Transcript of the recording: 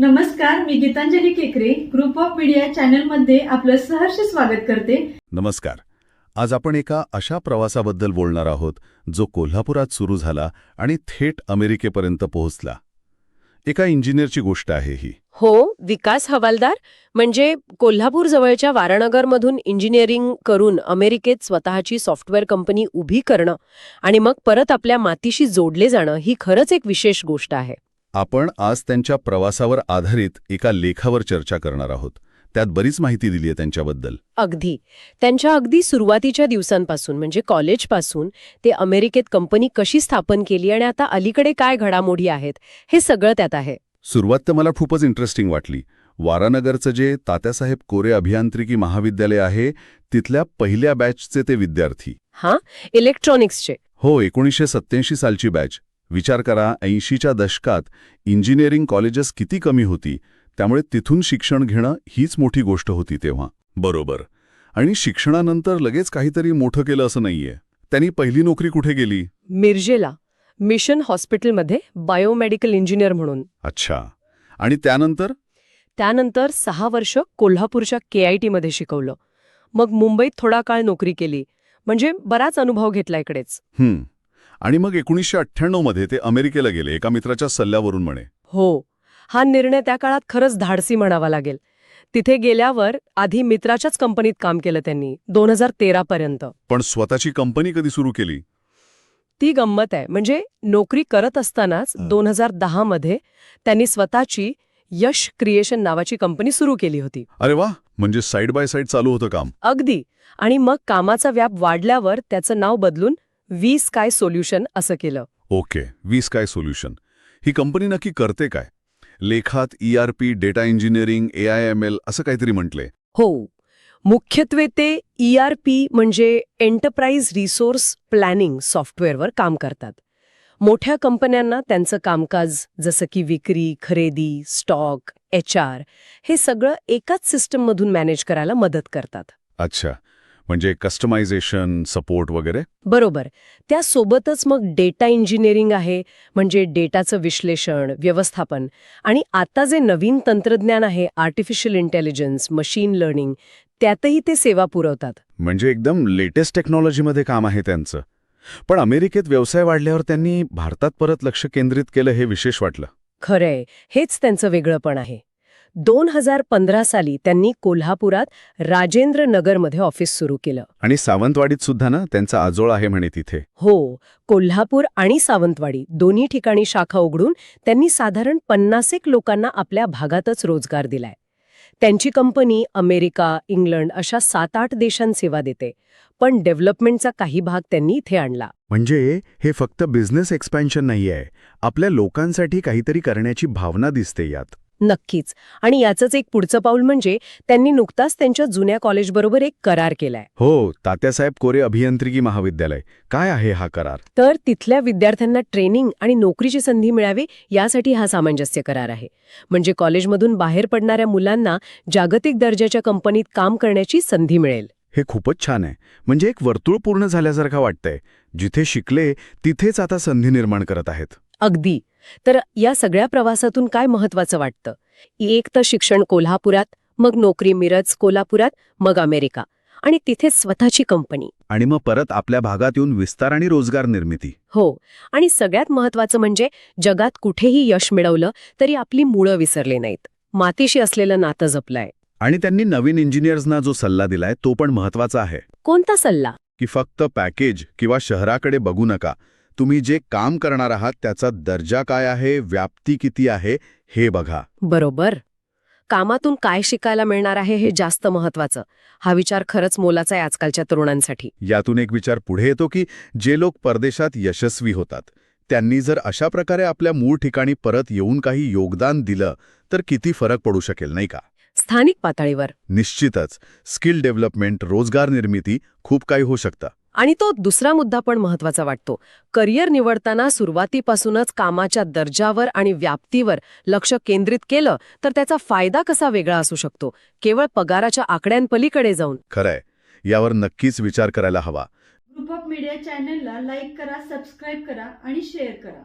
नमस्कार मी गीतांजली केकरे group of media चॅनलमध्ये आपलं सहर्ष स्वागत करते. नमस्कार. आज आपण एका अशा प्रवासाबद्दल बोलणार आहोत जो कोल्हापुरात सुरू झाला आणि थेट अमेरिकेपर्यंत पोहोचला. एका इंजिनियरची गोष्ट आहे ही. हो विकास हवालदार म्हणजे कोल्हापूर जवळच्या वाराणगरमधून इंजिनिअरिंग करून अमेरिकेत स्वतःची सॉफ्टवेअर कंपनी उभी करणं आणि मग परत आपल्या मातीशी जोडले जाणं ही खरंच एक विशेष गोष्ट आहे. आपण आज त्यांच्या प्रवासावर आधारित एका लेखावर चर्चा करणार आहोत. त्यात बरीच माहिती दिली आहे त्यांच्याबद्दल. अगदी. त्यांच्या अगदी सुरुवातीच्या दिवसांपासून म्हणजे कॉलेजपासून ते अमेरिकेत कंपनी कशी स्थापन केली आणि आता अलीकडे काय घडामोडी आहेत हे सगळं त्यात आहे. सुरुवात तर मला खूपच इंटरेस्टिंग वाटली. वारानगरचं जे तात्यासाहेब कोरे अभियांत्रिकी महाविद्यालय आहे तिथल्या पहिल्या बॅचचे ते विद्यार्थी. हां? इलेक्ट्रॉनिक्सचे हो एकोणीसशे सत्याऐंशी सालची बॅच विचार करा ऐंशीच्या दशकात इंजिनिअरिंग कॉलेजेस किती कमी होती त्यामुळे तिथून शिक्षण घेणं हीच मोठी गोष्ट होती तेव्हा. बरोबर. आणि शिक्षणानंतर लगेच काहीतरी मोठं केलं असं नाहीये. त्यांनी पहिली नोकरी कुठे गेली मिरजेला. मिशन हॉस्पिटलमध्ये बायोमेडिकल इंजिनियर म्हणून. अच्छा. आणि त्यानंतर? त्यानंतर सहा वर्ष कोल्हापूरच्या के आय टीमध्ये शिकवलं. मग मुंबईत थोडा काळ नोकरी केली. म्हणजे बराच अनुभव घेतला इकडेच. आणि मग एकोणीसशे अठ्ठ्याण्णवमध्ये ते अमेरिकेला गेले एका मित्राच्या सल्ल्यावरून म्हणे. हो हा निर्णय त्या काळात खरंच धाडसी म्हणावा लागेल. तिथे गेल्यावर आधी मित्राच्याच कंपनीत काम केलं त्यांनी दोन हजार तेरापर्यंत पण स्वतःची कंपनी कधी सुरू केली? ती गंमत आहे. म्हणजे नोकरी करत असतानाच. दोन हजार दहामध्ये त्यांनी स्वतःची यश क्रिएशन नावाची कंपनी सुरू केली होती. अरे वा! म्हणजे साईड बाय साईड चालू होतं काम. अगदी. आणि मग कामाचा व्याप वाढल्यावर त्याचं नाव बदलून वी स्काय सोल्युशन असं केलं. Okay we sky solution. He company नक्की करते काय? लेखात E ERP data engineering A I M L असं काहीतरी म्हटले. हो. मुख्यत्वे ते ई आर पी म्हणजे एंटरप्राइज रिसोर्स प्लॅनिंग सॉफ्टवेअरवर काम करतात. मोठ्या कंपन्यांना त्यांचं कामकाज जसं की विक्री खरेदी स्टॉक एच आर हे सगळं एकाच सिस्टममधून मॅनेज करायला मदत करतात. अच्छा. म्हणजे कस्टमायझेशन सपोर्ट वगैरे? बरोबर. त्यासोबतच मग डेटा इंजिनिअरिंग आहे म्हणजे डेटाचं विश्लेषण व्यवस्थापन. आणि आता जे नवीन तंत्रज्ञान आहे आर्टिफिशियल इंटेलिजन्स मशीन लर्निंग त्यातही ते सेवा पुरवतात. म्हणजे एकदम लेटेस्ट टेक्नॉलॉजीमध्ये काम आहे त्यांचं. पण अमेरिकेत व्यवसाय वाढल्यावर त्यांनी भारतात परत लक्ष केंद्रित केलं हे विशेष वाटलं. खरंय. हेच त्यांचं वेगळंपण आहे. दोन हजार पंधरा साली त्यांनी कोल्हापुरात राजेंद्र नगरमध्ये ऑफिस सुरू केलं. आणि सावंतवाडीत सुद्धा ना त्यांचा आजोळ आहे म्हणे तिथे. हो कोल्हापूर आणि सावंतवाडी दोन्ही ठिकाणी शाखा उघडून त्यांनी साधारण पन्नासेक लोकांना आपल्या भागातच रोजगार दिलाय. त्यांची कंपनी अमेरिका इंग्लंड अशा सात आठ देशांत सेवा देते पण डेव्हलपमेंटचा काही भाग त्यांनी इथे आणला. म्हणजे हे फक्त बिझनेस एक्सपॅन्शन नाही आहे आपल्या लोकांसाठी काहीतरी करण्याची भावना दिसते यात. नक्कीच. आणि याचंच एक पुढचं पाऊल म्हणजे त्यांनी नुकताच त्यांच्या जुन्या कॉलेजबरोबर एक करार केलाय. हो तात्यासाहेब कोरे अभियांत्रिकी महाविद्यालय. काय आहे हा करार? तर तिथल्या विद्यार्थ्यांना ट्रेनिंग आणि नोकरीची संधी मिळावी यासाठी हा सामंजस्य करार आहे. म्हणजे कॉलेजमधून बाहेर पडणाऱ्या मुलांना जागतिक दर्जाच्या कंपनीत काम करण्याची संधी मिळेल. हे खूपच छान आहे. म्हणजे एक वर्तुळ पूर्ण झाल्यासारखं वाटतंय. जिथे शिकले तिथेच आता संधी निर्माण करत आहेत. अगदी. तर या सगळ्या प्रवासातून काय महत्वाचं वाटतं? एक तर शिक्षण कोल्हापुरात मग नोकरी मिरज कोल्हापुरात मग अमेरिका. आणि तिथे स्वतःची कंपनी. आणि मग परत आपल्या भागात येऊन विस्तार आणि रोजगार निर्मिती. हो. आणि सगळ्यात महत्वाचं म्हणजे जगात कुठेही यश मिळवलं तरी आपली मुळं विसरले नाहीत. मातीशी असलेलं नातं जपलंय. आणि त्यांनी नवीन इंजिनियर्सना जो सल्ला दिलाय तो पण महत्त्वाचा आहे. कोणता सल्ला? की फक्त पॅकेज किंवा शहराकडे बघू नका. तुम्ही जे काम करणार आहात त्याचा दर्जा काय आहे व्याप्ती किती आहे हे बघा. बरोबर. कामातून काय शिकायला मिळणार आहे हे जास्त महत्वाचं हा विचार खरंच मोलाचा आहे आजकालच्या तरुणांसाठी. यातून एक विचार पुढे येतो की जे लोक परदेशात यशस्वी होतात त्यांनी जर अशा प्रकारे आपल्या मूळ ठिकाणी परत येऊन काही योगदान दिलं तर किती फरक पडू शकेल नाही का? स्थानिक पातळीवर. निश्चितच. स्किल डेव्हलपमेंट रोजगार निर्मिती खूप काही होऊ शकतं. आणि तो दुसरा मुद्दा पण महत्त्वाचा वाटतो. करिअर निवडताना सुरुवातीपासूनच कामाच्या दर्जावर आणि व्याप्तीवर लक्ष केंद्रित केलं तर त्याचा फायदा कसा वेगळा असू शकतो? केवळ पगाराच्या आकड्यांपलीकडे जाऊन. खरंय. यावर नक्कीच विचार करायला हवा. ग्रुप ऑफ मीडिया चॅनलला लाईक करा सबस्क्राईब करा आणि शेअर करा.